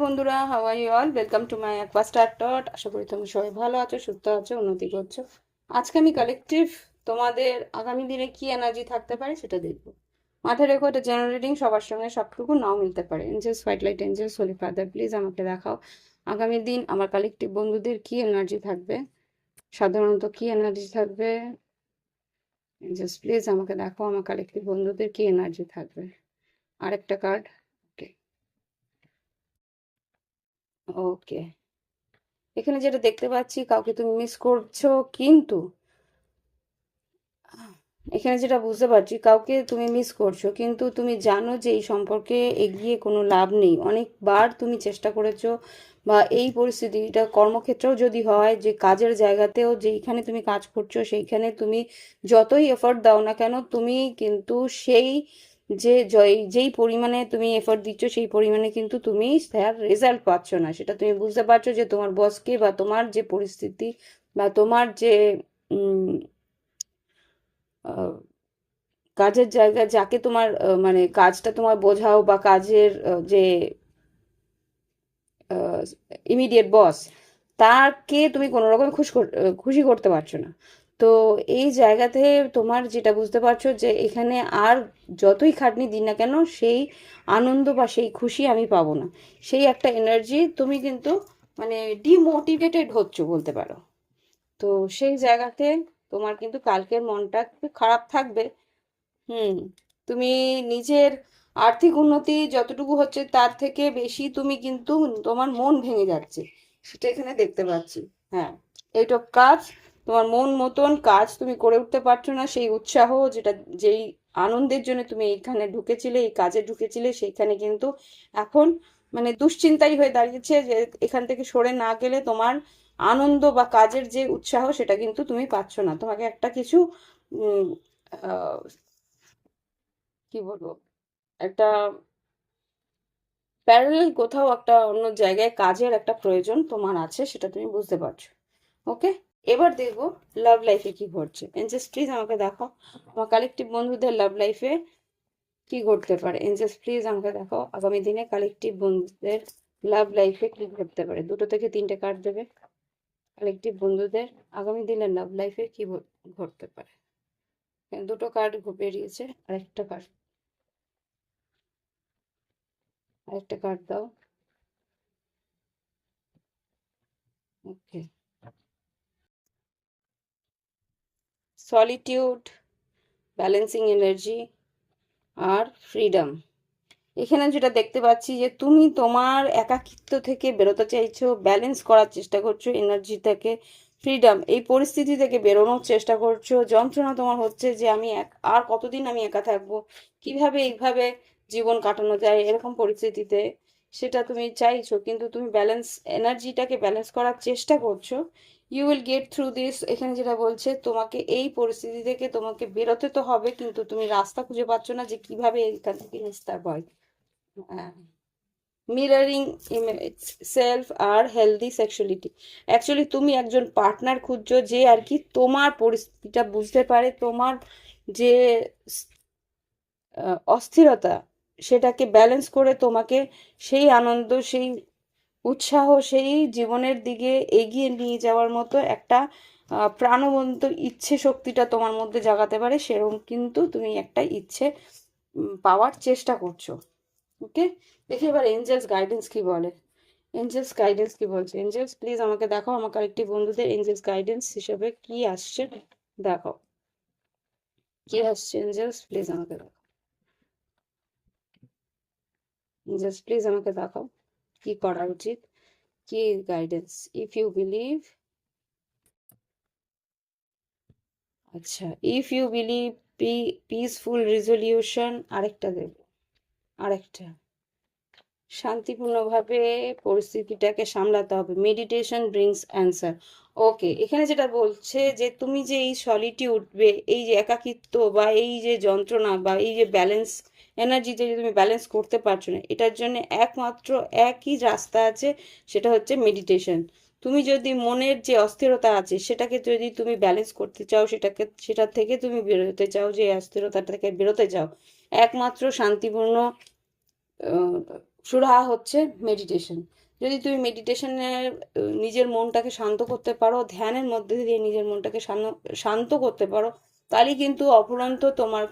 বন্ধুরা you all welcome to my Aquastar dot আশা করি তুমি সবাই ভালো আছো, সুস্থ আছো, উন্নতি করছ। আজকে আমি কালেকটিভ তোমাদের আগামী দিনে কি এনার্জি থাকতে পারে সেটা দেখব। মাথায় রেখো, এটা জেনারেটিং সবার সঙ্গে সবটুকু নাও মিলতে পারে। Angels white light angels holy father please আমাকে দেখাও। আগামী দিন আমার কালেকটিভ বন্ধুদের কি এনার্জি থাকবে? সাধারণত কি এনার্জি থাকবে? জাস্ট প্লিজ আমাকে দেখো, আমার কালেকটিভ বন্ধুদের কি এনার্জি থাকবে? আরেকটা কার্ড ওকে ওকে এখানে যেটা দেখতে পাচ্ছি, কাউকে তুমি মিস করছ, কিন্তু এখানে যেটা বুঝতে পারছি, কাউকে তুমি মিস করছ, কিন্তু তুমি জানো যে এই সম্পর্কে এগিয়ে কোনো লাভ নেই। অনেকবার তুমি চেষ্টা করেছ বা এই পরিস্থিতিটা কর্মক্ষেত্রেও যদি হয়, যে কাজের জায়গাতেও যেইখানে তুমি কাজ করছ, সেইখানে তুমি যতই এফোর্ট দাও না কেন, তুমি কিন্তু সেই যে জয়- যেই পরিমাণে তুমি এফোর্ট দিচ্ছ, সেই পরিমাণে কিন্তু তুমি তার রেজাল্ট পাচ্ছ না। সেটা তুমি বুঝতে পারছ যে তোমার বসকে বা তোমার যে পরিস্থিতি বা তোমার যে কাজের জায়গা যাকে তোমার মানে কাজটা তোমার বোঝাও বা কাজের যে ইমিডিয়েট বস তাকে তুমি কোনো রকম খুশ খুশি করতে পারছ না। তো এই জায়গাতে তোমার যেটা বুঝতে পারছ যে এখানে আর যতই খাটনি দিন না কেন সেই আনন্দ বা সেই খুশি আমি পাবো না। সেই একটা এনার্জি তুমি কিন্তু মানে ডিমোটিভেটেড হচ্ছ বলতে পারো। তো সেই জায়গাতে তোমার কিন্তু কালকের মনটা একটু খারাপ থাকবে। হুম, তুমি নিজের আর্থিক উন্নতি যতটুকু হচ্ছে তার থেকে বেশি তুমি কিন্তু তোমার মন ভেঙে যাচ্ছে। সেটা এখানে দেখতে পাচ্ছি। হ্যাঁ এইটব কাজ তোমার মন মতন কাজ তুমি করে উঠতে পারছ না। সেই উৎসাহ যেটা, যেই আনন্দের জন্য তুমি এইখানে ঢুকেছিলে, এই কাজে ঢুকেছিলে, সেইখানে কিন্তু এখন মানে দুশ্চিন্তাই হয়ে দাঁড়িয়েছে যে এখান থেকে সরে না গেলে তোমার আনন্দ বা কাজের যে উৎসাহ, সেটা কিন্তু তুমি পাচ্ছ না। তোমাকে একটা কিছু কি বলব? একটা প্যারালাল কোথাও একটা অন্য জায়গায় কাজের একটা প্রয়োজন তোমার আছে, সেটা তুমি বুঝতে পারছ। ওকে এবার দেখব লাভ লাইফে কি ঘটছে। এনজেস প্লিজ আমাকে দেখাও আমার কালেকটিভ বন্ধুদের লাভ লাইফে কি ঘটতে পারে? এনজেস প্লিজ আমাকে দেখাও আগামী দিনে কালেকটিভ বন্ধুদের লাভ লাইফে কি ঘটতে পারে? দুটো থেকে তিনটে কার্ড দেবে। কালেকটিভ বন্ধুদের আগামী দিনের লাভ লাইফে কি ঘট- ঘটতে পারে? দুটো কার্ড বেরিয়েছে, আরেকটা কার্ড আরেকটা কার্ড দাও। ওকে সলিটিউড ব্যালেন্সিং এনার্জি আর ফ্রিডম এখানে যেটা দেখতে পাচ্ছি যে তুমি তোমার একাকিত্ব থেকে বেরোতে চাইছো ব্যালেন্স করার চেষ্টা করছ এনার্জিটাকে ফ্রিডম এই পরিস্থিতি থেকে বেরোনোর চেষ্টা করছ। যন্ত্রণা তোমার হচ্ছে যে আমি এক, আর কতদিন আমি একা থাকব? কীভাবে এইভাবে জীবন কাটানো যায় এরকম পরিস্থিতিতে? সেটা তুমি চাইছো, কিন্তু তুমি ব্যালেন্স এনার্জিটাকে ব্যালেন্স করার চেষ্টা করছ। You will get through this এখানে যেটা বলছে, তোমাকে এই পরিস্থিতি থেকে তোমাকে বেরোতে তো হবে, কিন্তু তুমি রাস্তা খুঁজে পাচ্ছ না যে কীভাবে এখান থেকে নিস্তার হয়। মিররিং সেলফ আর হেলদি সেক্সুয়ালিটি অ্যাকচুয়ালি তুমি একজন পার্টনার খুঁজছো যে আর কি তোমার পরিস্থিতিটা বুঝতে পারে, তোমার যে অস্থিরতা সেটাকে ব্যালেন্স করে তোমাকে সেই আনন্দ, সেই উৎসাহ, সেই জীবনের দিকে এগিয়ে নিয়ে যাওয়ার মতো একটা প্রাণবন্ত ইচ্ছে শক্তিটা তোমার মধ্যে জাগাতে পারে, সেরকম কিন্তু তুমি একটা ইচ্ছে পাওয়ার চেষ্টা করছ। ওকে? দেখি এবার এঞ্জেলস গাইডেন্স কি বলে? এঞ্জেলস গাইডেন্স কি বলছে? এঞ্জেলস প্লিজ আমাকে দেখাও আমার আরেকটি বন্ধুদের এঞ্জেলস গাইডেন্স হিসেবে কি আসছে দেখাও। কি আসছে এঞ্জেলস প্লিজ আমাকে দেখাও। এঞ্জেলস প্লিজ আমাকে দেখাও, কি করা উচিত? কি গাইডেন্স ইফ ইউ বিলিভ আচ্ছা if you believe peaceful resolution আরেকটা দেব। আরেকটা। শান্তিপূর্ণভাবে পরিস্থিতিটাকে সামলাতে হবে। মেডিটেশন ব্রিংস অ্যান্সার ওকে এখানে যেটা বলছে যে তুমি যে এই সলিটিউড এই যে একাকিত্ব বা এই যে যন্ত্রণা বা এই যে ব্যালেন্স এনার্জিতে যে তুমি ব্যালেন্স করতে পারছ না, এটার জন্য একমাত্র একই রাস্তা আছে, সেটা হচ্ছে মেডিটেশন তুমি যদি মনের যে অস্থিরতা আছে সেটাকে যদি তুমি ব্যালেন্স করতে চাও, সেটাকে, সেটা থেকে তুমি বেরোতে চাও, যে অস্থিরতা থেকে বেরোতে চাও, একমাত্র শান্তিপূর্ণ সুরাহা হচ্ছে মেডিটেশন যদি তুমি মেডিটেশনে নিজের মনটাকে শান্ত করতে পারো, ধ্যানের মধ্যে দিয়ে নিজের মনটাকে শান্ত করতে পারো, তাহলেই কিন্তু অফুরন্ত তোমার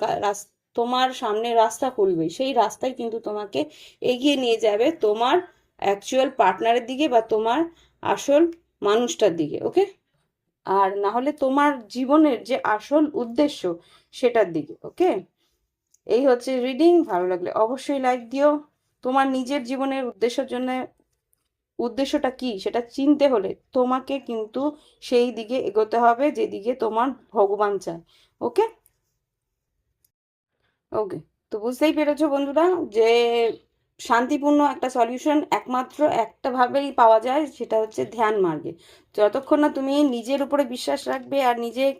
তোমার সামনে রাস্তা খুলবে। সেই রাস্তায় কিন্তু তোমাকে এগিয়ে নিয়ে যাবে তোমার অ্যাকচুয়াল পার্টনারের দিকে বা তোমার আসল মানুষটার দিকে ওকে আর না হলে তোমার জীবনের যে আসল উদ্দেশ্য সেটার দিকে ওকে এই হচ্ছে রিডিং ভালো লাগলে অবশ্যই লাইক দিও। তোমার নিজের জীবনের উদ্দেশ্যের জন্য, উদ্দেশ্যটা কি সেটা চিনতে হলে তোমাকে কিন্তু সেই দিকে এগোতে হবে যেদিকে তোমার ভগবান চায় ওকে ওকে তো বুঝতেই পেরেছ বন্ধুরা যে শান্তিপূর্ণ একটা সলিউশন একমাত্র একটা ভাবেই পাওয়া যায়, সেটা হচ্ছে ধ্যান মার্গে। যতক্ষণ না তুমি নিজের উপরে বিশ্বাস রাখবে আর নিজের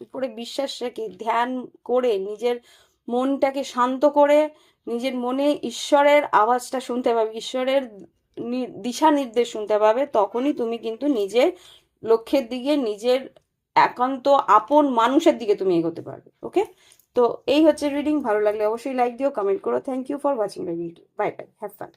উপরে বিশ্বাস রেখে ধ্যান করে নিজের মনটাকে শান্ত করে নিজের মনে ঈশ্বরের আওয়াজটা শুনতে পাবে, ঈশ্বরের দিশা নির্দেশ শুনতে পাবে, তখনই তুমি কিন্তু নিজের লক্ষ্যের দিকে, নিজের একান্ত আপন মানুষের দিকে তুমি এগোতে পারবে ওকে তো এই হচ্ছে রিডিং ভালো লাগলে অবশ্যই লাইক দিও কমেন্ট করো thank you for watching the video bye bye have fun